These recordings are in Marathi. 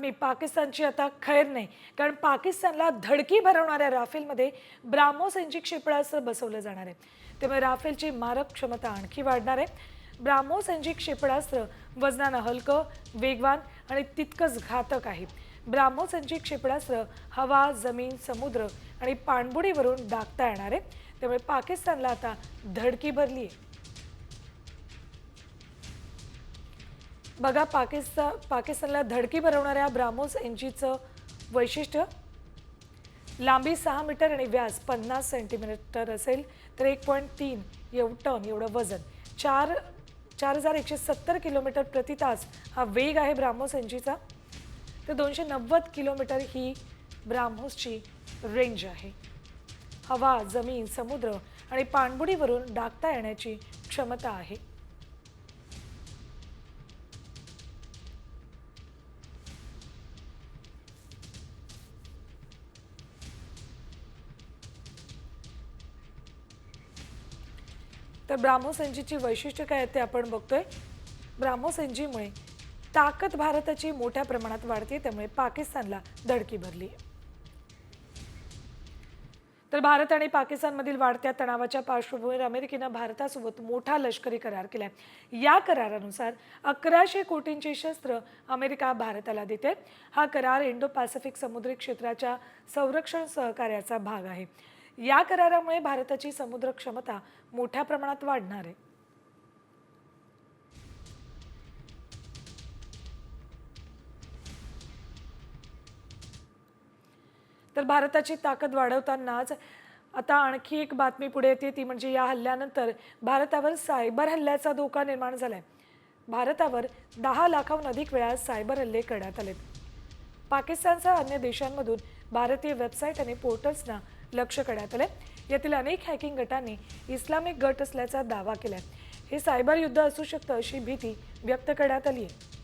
बातमी पाकिस्तानची आता खैर नाही. कारण पाकिस्तानला धडकी भरवणाऱ्या राफेलमध्ये ब्राह्मोस यांची क्षेपणास्त्र बसवलं जाणार आहे. त्यामुळे राफेलची मारक क्षमता आणखी वाढणार आहे. ब्राह्मोस यांची क्षेपणास्त्र वजनानं हलकं वेगवान आणि तितकंच घातक आहे. ब्राह्मोस यांची क्षेपणास्त्र हवा जमीन समुद्र आणि पाणबुडीवरून डागता येणार आहे. त्यामुळे पाकिस्तानला आता धडकी भरली आहे बघा पाकिस्तान पाकिस्तानला धडकी भरवणाऱ्या ब्राह्मोस एनजीचं वैशिष्ट्य? लांबी सहा मीटर आणि व्यास पन्नास सेंटीमीटर असेल तर एक पॉईंट तीन एव टन एवढं वजन. चार चार हजार एकशे सत्तर किलोमीटर प्रति तास हा वेग आहे ब्राह्मोस एनजीचा. तर दोनशे नव्वद किलोमीटर ही ब्राह्मोसची रेंज आहे. हवा जमीन समुद्र आणि पाणबुडीवरून डागता येण्याची क्षमता आहे. ब्राह्मोस एनजीची वैशिष्ट्य काय ते आपण बघतोय. ब्राह्मोस एनजीमुळे ताकद भारताची मोठ्या प्रमाणात वाढते त्यामुळे पाकिस्तानला धडकी भरली तर भारत आणि पाकिस्तानमधील वाढत्या तणावाच्या पार्श्वभूमीवर अमेरिकेनं भारतासोबत मोठा लष्करी करार केला या करारानुसार अकराशे कोटींची शस्त्र अमेरिका भारताला देते हा करार इंडो पॅसिफिक समुद्री क्षेत्राच्या संरक्षण सहकार्याचा भाग आहे. या करारामुळे भारताची समुद्र क्षमता मोठ्या प्रमाणात वाढणार आहे. तर भारताची ताकद वाढवतानाच आता आणखी एक बातमी पुढे येते ती म्हणजे या हल्ल्यानंतर भारतावर सायबर हल्ल्याचा धोका निर्माण झालाय. भारतावर दहा लाखाहून अधिक वेळा सायबर हल्ले करण्यात आलेत. पाकिस्तानसह अन्य देशांमधून भारतीय वेबसाईट आणि पोर्टल्सना लक्ष करण्यात आले यातील अनेक हॅकिंग गटांनी इस्लामिक गट असल्याचा दावा केलाय. हे सायबर युद्ध असू शकतं अशी भीती व्यक्त करण्यात आली आहे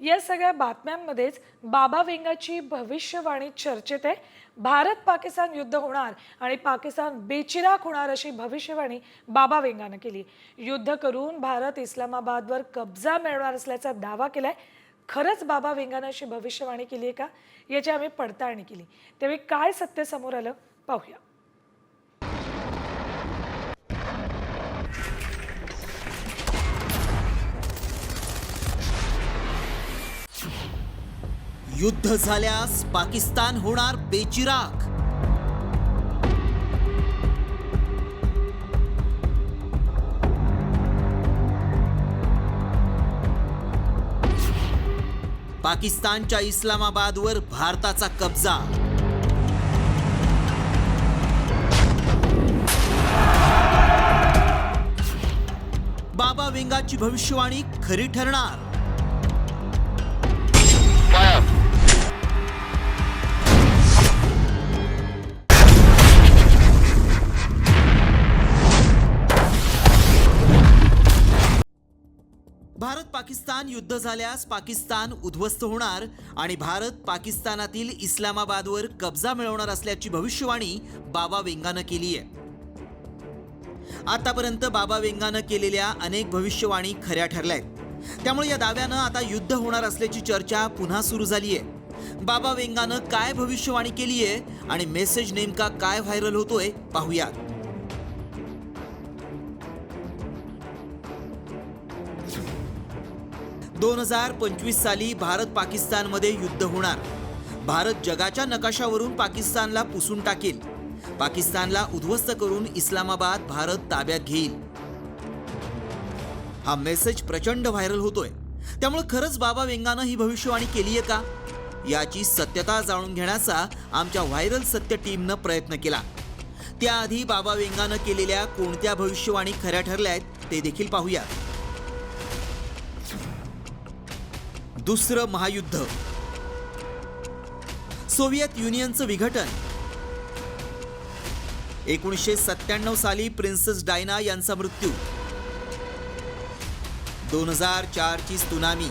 या सगळ्या बातम्यांमध्येच बाबा वेंगाची भविष्यवाणी चर्चेत आहे. भारत पाकिस्तान युद्ध होणार आणि पाकिस्तान बेचिराख होणार अशी भविष्यवाणी बाबा वेंगानं केली. युद्ध करून भारत इस्लामाबादवर कब्जा मिळवणार असल्याचा दावा केलाय. खरंच बाबा वेंगानं अशी भविष्यवाणी केली आहे का? याची आम्ही पडताळणी केली. त्यावेळी काय सत्य समोर आलं? पाहूया. युद्ध झाल्यास पाकिस्तान होणार बेचिराख. पाकिस्तानच्या इस्लामाबादवर भारताचा कब्जा. बाबा वेंगाची भविष्यवाणी खरी ठरणार. पाकिस्तान युद्ध झाल्यास पाकिस्तान उद्ध्वस्त होणार आणि भारत पाकिस्तानातील इस्लामाबादवर कब्जा मिळवणार असल्याची भविष्यवाणी बाबा वेंगानं केली आहे आतापर्यंत बाबा वेंगानं केलेल्या अनेक भविष्यवाणी खऱ्या ठरल्या आहेत त्यामुळे या दाव्यानं आता युद्ध होणार असल्याची चर्चा पुन्हा सुरू झाली आहे बाबा वेंगानं काय भविष्यवाणी केली आहे आणि मेसेज नेमका काय व्हायरल होतोय पाहूयात. दोन हजार पंचवीस साली भारत पाकिस्तानमध्ये युद्ध होणार. भारत जगाच्या नकाशावरून पाकिस्तानला पुसून टाकेल. पाकिस्तानला उद्ध्वस्त करून इस्लामाबाद भारत ताब्यात घेईल. हा मेसेज प्रचंड व्हायरल होतोय. त्यामुळे खरंच बाबा वेंगानं ही भविष्यवाणी केली आहे का? याची सत्यता जाणून घेण्याचा आमच्या व्हायरल सत्य टीमनं प्रयत्न केला. त्याआधी बाबा वेंगानं केलेल्या कोणत्या भविष्यवाणी खऱ्या ठरल्या आहेत ते देखील पाहूया. दुसरं महायुद्ध. सोव्हिएत युनियनचं विघटन. एकोणीसशे सत्त्याण्णव साली प्रिन्सेस डायना यांचा मृत्यू. दोन हजार चारची सुनामी.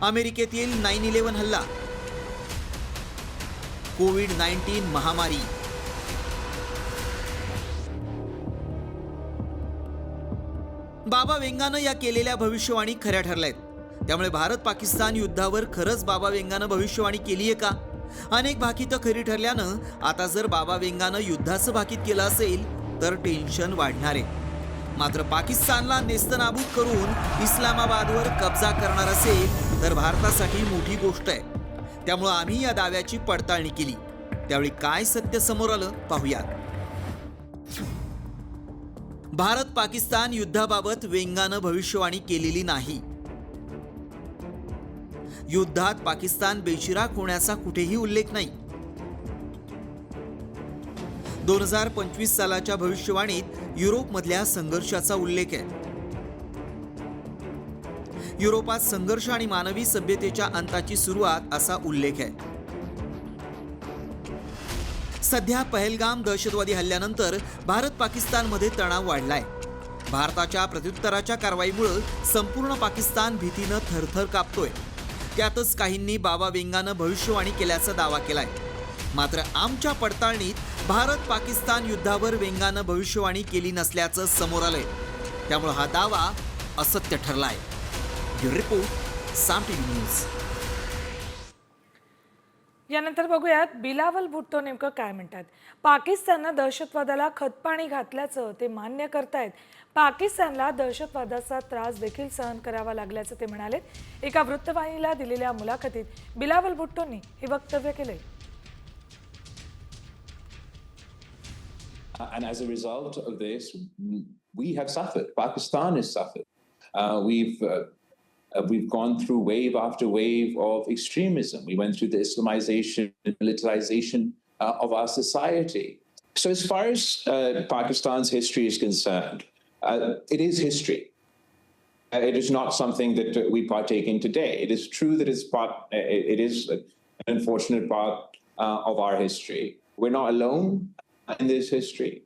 अमेरिकेतील नाईन इलेव्हन हल्ला. कोविड नाईन्टीन महामारी. बाबा वेंगानं या केलेल्या भविष्यवाणी खऱ्या ठरल्या आहेत त्यामुळे भारत पाकिस्तान युद्धावर खरंच बाबा वेंगानं भविष्यवाणी केली आहे का? अनेक भाकीतं खरी ठरल्यानं आता जर बाबा वेंगानं युद्धाचं भाकीत केलं असेल तर टेन्शन वाढणार. आहे मात्र पाकिस्तानला नेस्तनाबूत करून इस्लामाबादवर कब्जा करणार असेल तर भारतासाठी मोठी गोष्ट आहे. त्यामुळं आम्ही या दाव्याची पडताळणी केली. त्यावेळी काय सत्य समोर आलं पाहूयात. भारत पाकिस्तान युद्धाबाबत वेंगानं भविष्यवाणी केलेली नाही. युद्धात पाकिस्तान बेशिराक होण्याचा कुठेही उल्लेख नाही. दोन हजार पंचवीस सालाच्या भविष्यवाणीत युरोपमधल्या संघर्षाचा उल्लेख आहे. युरोपात संघर्ष आणि मानवी सभ्यतेच्या अंताची सुरुवात असा उल्लेख आहे. सध्या पहलगाम दहशतवादी हल्ल्यानंतर भारत पाकिस्तानमध्ये तणाव वाढलाय. भारताच्या प्रत्युत्तराच्या कारवाईमुळं संपूर्ण पाकिस्तान भीतीनं थरथर कापतोय. त्यातच काहींनी बाबा वेंगानं भविष्यवाणी केल्याचा दावा केलाय. मात्र आमच्या पडताळणीत भारत पाकिस्तान युद्धावर वेंगानं भविष्यवाणी केली नसल्याचं समोर आलंय. त्यामुळं हा दावा असत्य ठरलाय. Report Saam T news. यानंतर बघूयात बिलावल भुट्टो नेमकं काय म्हणतात पाकिस्ताननं दहशतवादाला खतपाणी घातल्याचं ते मान्य करतायत पाकिस्तानला दहशतवादाचा त्रास देखील सहन करावा लागल्याचं ते म्हणाले एका वृत्तवाहिनीला दिलेल्या मुलाखतीत बिलावल भुट्टोंनी हे वक्तव्य केलंय uh, and as a result of this, we have suffered. Pakistan has suffered. Uh, we've uh, uh, we've gone through wave after wave of extremism. We went through the Islamization, and militarization uh, of our society. So, as far as uh, Pakistan's history is concerned, uh, it is history. Uh, It is not something that uh, we partake in today. It is true that it's part. It is an unfortunate part of our history. We're not alone in this history.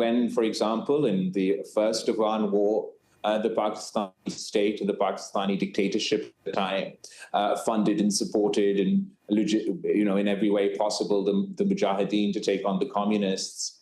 When, for example, in the first Afghan war, uh, the Pakistani state and the Pakistani dictatorship at the time uh, funded and supported and legit, you know, in every way possible the, the Mujahideen to take on the communists.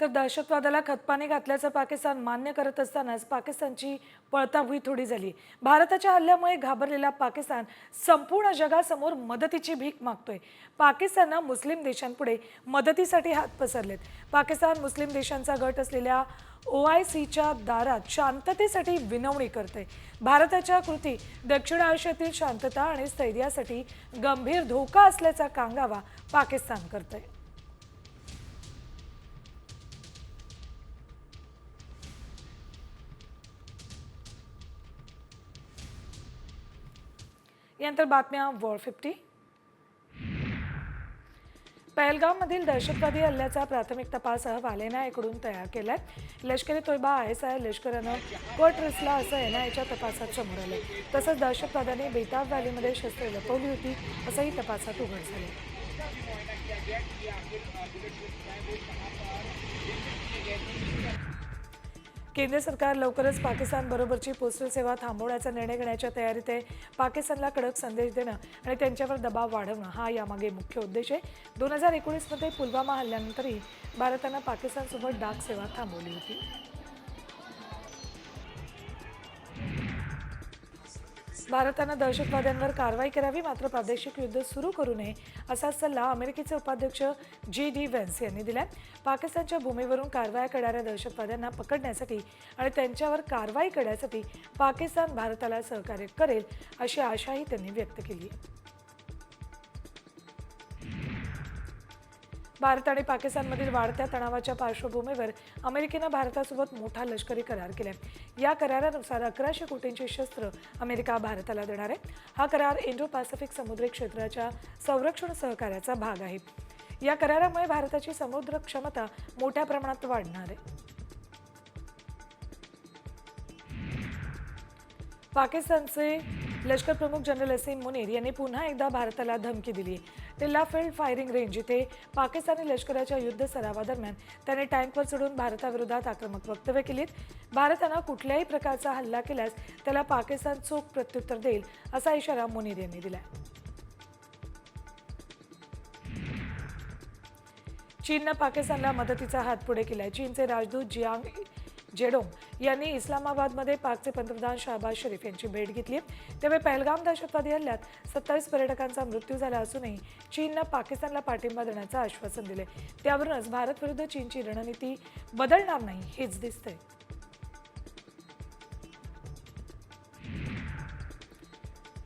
तर दहशतवादाला खतपाणी घातल्याचं पाकिस्तान मान्य करत असतानाच पाकिस्तानची पळताभुई थोडी झाली भारताच्या हल्ल्यामुळे घाबरलेला पाकिस्तान संपूर्ण जगासमोर मदतीची भीक मागतोय पाकिस्ताननं मुस्लिम देशांपुढे मदतीसाठी हात पसरलेत पाकिस्तान मुस्लिम देशांचा गट असलेल्या ओ आय सीच्या दारात शांततेसाठी विनवणी करते. भारताच्या कृती दक्षिण आशियातील शांतता आणि स्थैर्यासाठी गंभीर धोका असल्याचा कांगावा पाकिस्तान करते यानंतर बातम्या वॉर फिफ्टी पहलगावमधील दहशतवादी हल्ल्याचा प्राथमिक तपास अहवाल एन आयकडून तयार केलाय. Lashkar e Taiba I S I लष्करानं कट रचला असं एन आयच्या तपासात समोर आलं तसंच दहशतवाद्यांनी बेताब व्हॅलीमध्ये शस्त्रे लपवली होती असंही तपासात उघड झालं केंद्र सरकार लवकरच पाकिस्तान बरोबरची पोस्टल सेवा थांबवण्याचा निर्णय घेण्याच्या तयारीत आहे. पाकिस्तानला कडक संदेश देणं आणि त्यांच्यावर दबाव वाढवणं हा यामागे मुख्य उद्देश आहे. दोन हजार एकोणीसमध्ये पुलवामा हल्ल्यानंतरही भारतानं पाकिस्तानसोबत डाक सेवा थांबवली होती. भारतानं दहशतवाद्यांवर कारवाई करावी मात्र प्रादेशिक युद्ध सुरू करू नये असा सल्ला अमेरिकेचे उपाध्यक्ष जी डी वेन्स यांनी दिला पाकिस्तानच्या भूमीवरून कारवाया करणाऱ्या दहशतवाद्यांना पकडण्यासाठी आणि त्यांच्यावर कारवाई करण्यासाठी पाकिस्तान भारताला सहकार्य करेल अशी आशाही त्यांनी व्यक्त केली भारत आणि पाकिस्तानमधील वाढत्या तणावाच्या पार्श्वभूमीवर अमेरिकेनं भारतासोबत मोठा लष्करी करार केलाय. या करारानुसार अकराशे कोटींची शस्त्र अमेरिका भारताला देणार आहे. हा करार इंडो पॅसिफिक समुद्री क्षेत्राच्या संरक्षण सहकार्याचा भाग आहे. या करारामुळे भारताची समुद्र क्षमता मोठ्या प्रमाणात वाढणार आहे. पाकिस्तानचे लष्कर प्रमुख जनरल असीम मुनीर यांनी पुन्हा एकदा भारताला धमकी दिली टिल्ला फील्ड फायरिंग रेंज इथे पाकिस्तानी लष्कराच्या युद्ध सरावादरम्यान त्याने टँकवर चढून भारताविरोधात आक्रमक वक्तव्य केलीत. भारतानं कुठल्याही प्रकारचा हल्ला केल्यास त्याला पाकिस्तान चोख प्रत्युत्तर देईल असा इशारा मुनीर यांनी दिला चीननं पाकिस्तानला मदतीचा हात पुढे केलाय. चीनचे राजदूत जियांग जेडोम यांनी इस्लामाबादमध्ये पाकचे पंतप्रधान शहबाज शरीफ यांची भेट घेतली त्यावेळी पहलगाम दहशतवादी हल्ल्यात सत्तावीस पर्यटकांचा मृत्यू झाला असूनही चीननं पाकिस्तानला पाठिंबा देण्याचं आश्वासन दिले त्यावरूनच भारत विरुद्ध चीनची रणनीती बदलणार नाही हेच दिसतंय.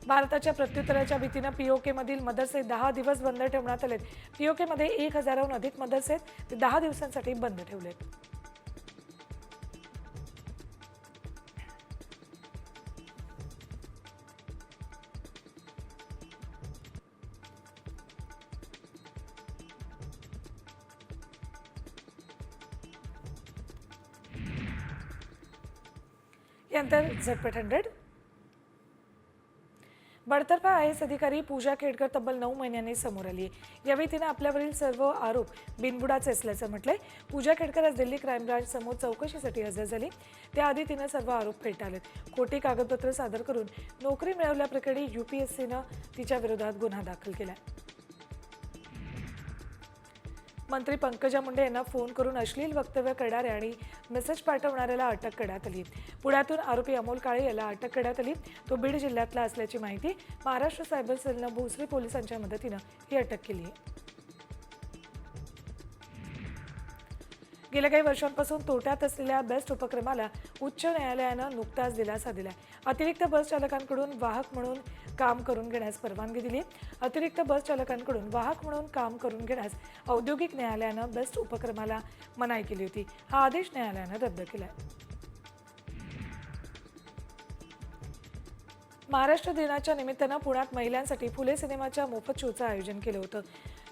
भारताच्या प्रत्युत्तराच्या भीतीनं पीओके मधील मदरसे दहा दिवस बंद ठेवण्यात आलेत. पीओके मध्ये एक हजाराहून अधिक मदरसे ते दहा दिवसांसाठी बंद ठेवलेत. यानंतर झटपट हंड्रेड। बडतर्फा आय एस अधिकारी पूजा खेडकर तब्बल नऊ महिन्यांनी समोर आली आहे यावेळी तिनं आपल्यावरील सर्व आरोप बिनबुडाचे असल्याचं म्हटलंय. पूजा खेडकर आज दिल्ली क्राईम ब्रांच समोर चौकशीसाठी हजर झाली. त्याआधी तिनं सर्व आरोप फेटाळलेत. खोटी कागदपत्र सादर करून नोकरी मिळवल्याप्रकरणी सीनं तिच्या विरोधात गुन्हा दाखल केलाय. मंत्री पंकजा मुंडे यांना फोन करून अश्लील वक्तव्य करणाऱ्या आणि मेसेज पाठवणाऱ्याला अटक करण्यात आली. पुण्यातून आरोपी अमोल काळे याला अटक करण्यात आली. तो बीड जिल्ह्यातला असल्याची माहिती महाराष्ट्र सायबर सेलनं भोसरी पोलिसांच्या मदतीनं ही अटक केली आहे. गेल्या काही वर्षांपासून तोट्यात असलेल्या बेस्ट उपक्रमाला उच्च न्यायालयानं नुकताच दिलासा दिला अतिरिक्त बस चालकांकडून वाहक म्हणून काम करून घेण्यास परवानगी दिली. अतिरिक्त बस चालकांकडून वाहक म्हणून काम करून घेण्यास औद्योगिक न्यायालयानं बेस्ट उपक्रमाला मनाई केली होती. हा आदेश न्यायालयानं रद्द केला महाराष्ट्र दिनाच्या निमित्तानं पुण्यात महिलांसाठी फुले सिनेमाच्या मोफत शोचं आयोजन केलं होतं.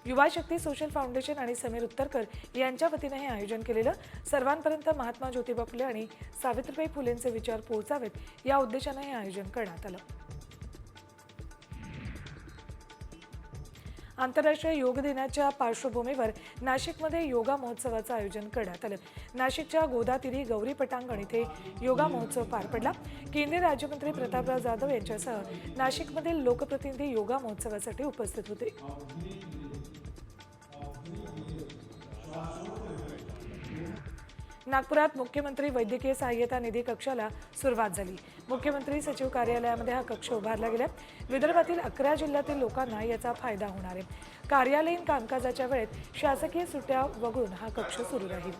युवा शक्ती सोशल फाउंडेशन आणि समीर उत्तरकर यांच्या वतीनं हे आयोजन केलेलं. सर्वांपर्यंत महात्मा ज्योतिबा फुले आणि सावित्रीबाई फुलेंचे विचार पोहोचावेत या उद्देशानं हे आयोजन करण्यात आलं. आंतरराष्ट्रीय योग दिनाच्या पार्श्वभूमीवर नाशिकमध्ये योगा महोत्सवाचं आयोजन करण्यात आलं. नाशिकच्या गोदातिरी गौरी पटांगण इथे योगा महोत्सव पार पडला. केंद्रीय राज्यमंत्री प्रतापराव जाधव यांच्यासह नाशिकमधील लोकप्रतिनिधी योगा महोत्सवासाठी उपस्थित होते. नागपुरात मुख्यमंत्री वैद्यकीय सहाय्यता निधी कक्षाला सुरुवात झाली. मुख्यमंत्री सचिव कार्यालयामध्ये हा कक्ष उभारला गेला. विदर्भातील अकरा जिल्ह्यातील लोकांना याचा फायदा होणार आहे. कार्यालयीन कामकाजाच्या वेळेत शासकीय सुट्ट्या वगळून हा कक्ष सुरू राहील.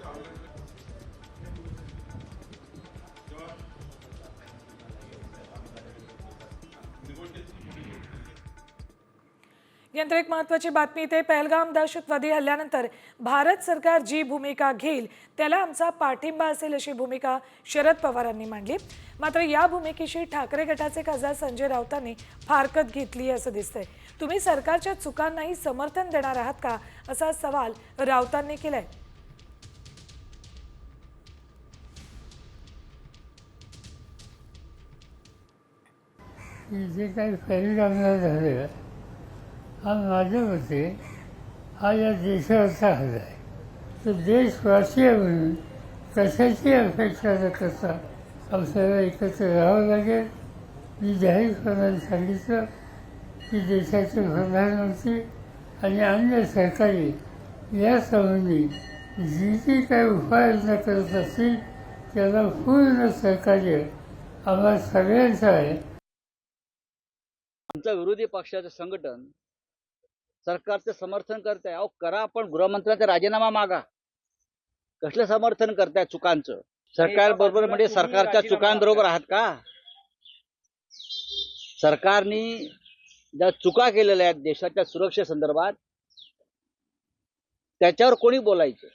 यानंतर एक महत्वाची बातमी इथे पहलगाम दहशतवादी हल्ल्यानंतर भारत सरकार जी भूमिका घेईल त्याला आमचा पाठिंबा असेल अशी भूमिका शरद पवारांनी मांडली. मात्र या भूमिकेशी ठाकरे गटाचे खासदार संजय राऊतांनी फारकत घेतली असं दिसतंय. तुम्ही सरकारच्या चुकांनाही समर्थन देणार आहात का असा सवाल राऊतांनी केलाय. जे काही परिणामला झालं हा माझ्या मते हा या देशाचा हल्ला आहे तर देशवासीय म्हणून कशाची अपेक्षा न करता आपल्याला एकत्र राहावं लागेल मी जाहीरपणाने सांगितलं की देशाचे प्रधानमंत्री आणि अन्य सरकारी यासंबंधी जी जी काही उपाययोजना करत असतील त्याला पूर्ण सहकार्य आम्हाला सगळ्यांचं आहे आमचं विरोधी पक्षाचं संघटन सरकारचं समर्थन करत आहे अहो करा आपण गृहमंत्र्यांचा राजीनामा मागा. कसलं समर्थन करताय चुकांचं? सरकार बरोबर म्हणजे सरकारच्या चुकांबरोबर आहात का? सरकारने ज्या चुका केलेल्या आहेत देशाच्या सुरक्षेसंदर्भात त्याच्यावर कोणी बोलायचं?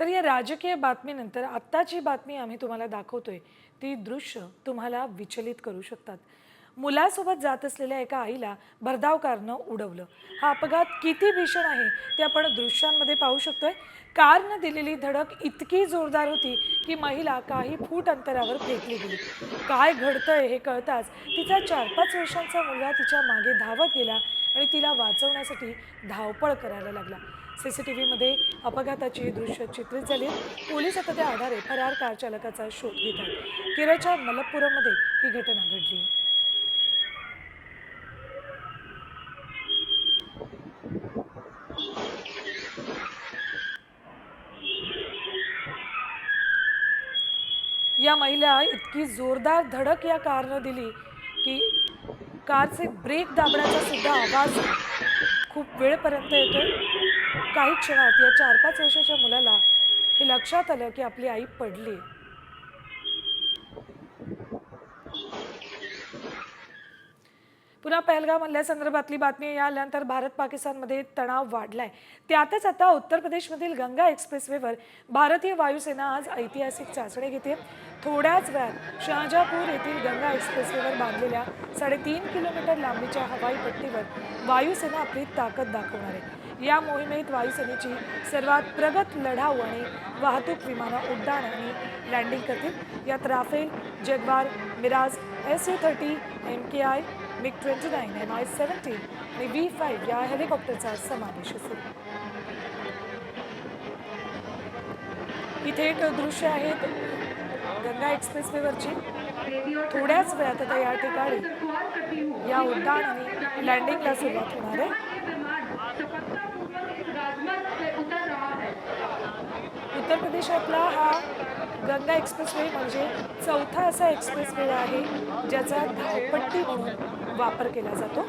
तर या राजकीय बातमीनंतर आत्ताची बातमी आम्ही तुम्हाला दाखवतोय. ती दृश्य तुम्हाला विचलित करू शकतात. मुलासोबत जात असलेल्या एका आईला भरधाव कारनं उडवलं. हा अपघात किती भीषण आहे ते आपण दृश्यांमध्ये पाहू शकतोय. कारनं दिलेली धडक इतकी जोरदार होती की महिला काही फूट अंतरावर फेकली गेली. काय घडतंय हे कळताच तिचा चार पाच वर्षांचा मुलगा तिच्यामागे धावत गेला आणि तिला वाचवण्यासाठी धावपळ करायला लागला. सी सी टी अपघाताची दृश्य चित्रित झाली. पोलीस आता त्या आधारे फरार कार चालकाचा शोध घेतात. केरळच्या मलप्पुरममध्ये ही घटना घडली. या महिला इतकी जोरदार धडक या कारनं दिली की कारचे ब्रेक दाबण्याचा सुद्धा आवाज खूप वेळपर्यंत येतो काही क्षणात या चार पाच वर्षाच्या मुलाला हे लक्षात आलं की आपली आई पडली. पुन्हा पहलगाम हल्ल्यासंदर्भातली बातमी या आल्यानंतर भारत पाकिस्तानमध्ये तणाव वाढलाय. त्यातच आता उत्तर प्रदेशमधील गंगा एक्सप्रेसवेवर भारतीय वायुसेना आज ऐतिहासिक चाचणी घेते. थोड्याच वेळात शहाजापूर येथील गंगा एक्सप्रेसवेवर बांधलेल्या साडेतीन किलोमीटर लांबीच्या हवाई पट्टीवर वायुसेना आपली ताकद दाखवणार आहे. या मोहिमेत वायुसेनेची सर्वात प्रगत लढाऊ आणि वाहतूक विमानं उड्डाण आणि लँडिंग करतील. यात Rafale Jaguar Mirage S U thirty M K I MiG twenty nine M I seventeen आणि व्ही फाईव्ह या हेलिकॉप्टरचा समावेश असेल. इथे एक दृश्य आहेत गंगा एक्सप्रेसवेवरची थोड्याच वेळात आता या ठिकाणी या उड्डाण आणि लँडिंगला सुरुवात होणार आहे. उत्तर प्रदेशातला हा गंगा एक्सप्रेसवे म्हणजे चौथा असा एक्सप्रेसवे आहे ज्याचा धावपट्टी म्हणून वापर केला जातो.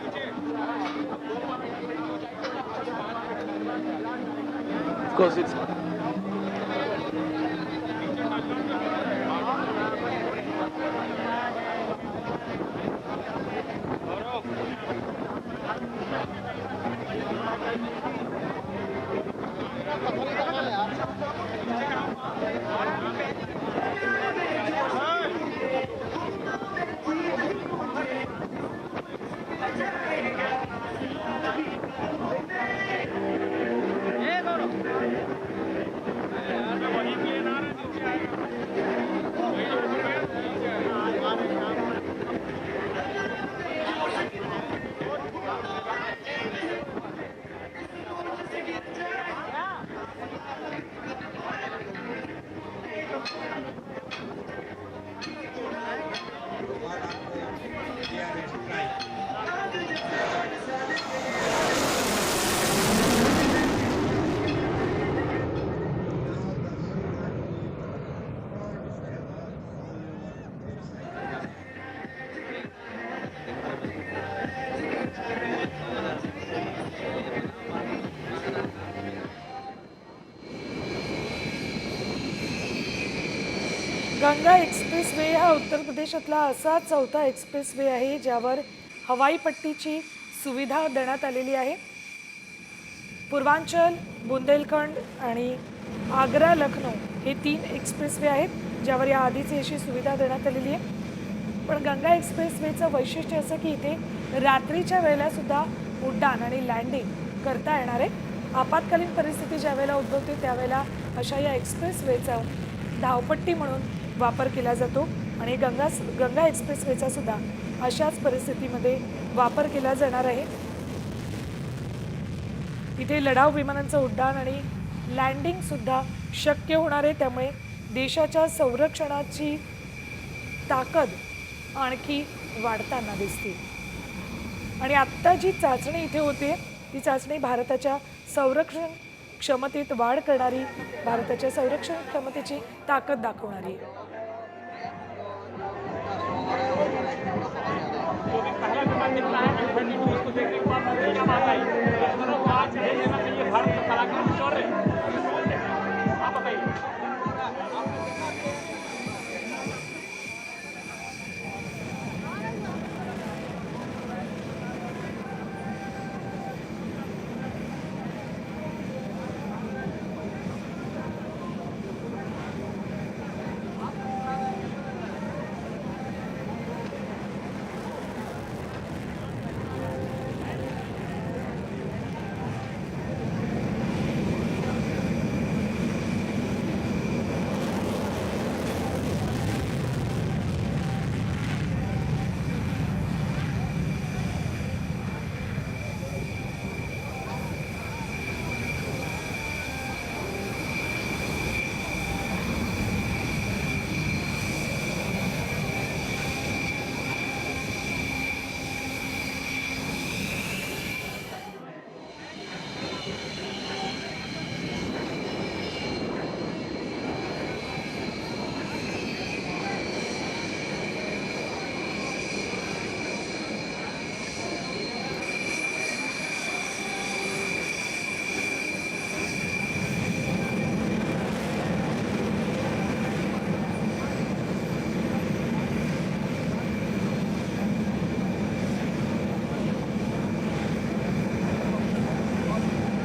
गंगा एक्सप्रेस वे हा उत्तर प्रदेशातला असा चौथा एक्सप्रेस वे आहे ज्यावर हवाई पट्टीची सुविधा देण्यात आलेली आहे. पूर्वांचल बुंदेलखंड आणि आग्रा लखनौ हे तीन एक्सप्रेस वे आहेत ज्यावर या आधीची अशी सुविधा देण्यात आलेली आहे. पण गंगा एक्सप्रेस वेचं वैशिष्ट्य असं की इथे रात्रीच्या वेळेलासुद्धा उड्डाण आणि लँडिंग करता येणार आहे. आपत्कालीन परिस्थिती ज्यावेळेला उद्भवते त्यावेळेला अशा या एक्सप्रेस वेचं धावपट्टी म्हणून वापर केला जातो आणि गंगा गंगा एक्सप्रेसवेचा सुद्धा अशाच परिस्थितीमध्ये वापर केला जाणार आहे. इथे लढाऊ विमानांचं उड्डाण आणि लँडिंगसुद्धा शक्य होणार आहे. त्यामुळे देशाच्या संरक्षणाची ताकद आणखी वाढताना दिसते. आणि आत्ता जी चाचणी इथे होते ती चाचणी भारताच्या संरक्षण क्षमतेत वाढ करणारी भारताच्या संरक्षण क्षमतेची ताकद दाखवणारी. आहे